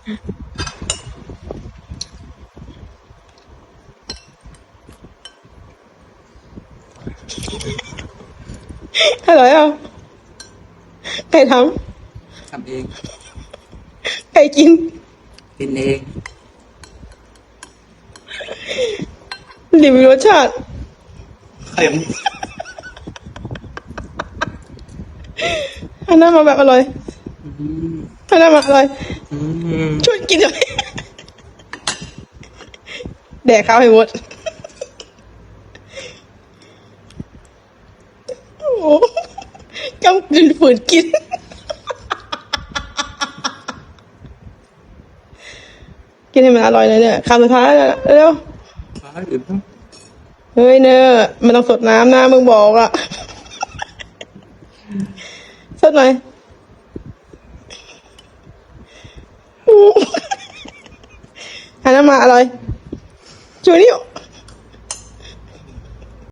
อร่อยอะใครททำเองำใครกิน กินเองรีวิวรสชาติเค็ม อันนั้นมาแบบอร่อย อืมอันนั้นมาอร่อยอืมช่วยกินหน่อยแดกข้าวให้หมดโอ้โหกำกินฝืนกินกินให้มันอร่อยเลยเนี่ยคำสุดท้ายแล้วเร็วฟ้าอื่นต้องเฮ้ยเนอมันต้องสดน้ำนะมึงบอกอะสดหน่อยอู้ อันนั้นมาอร่อยชูนิ้ว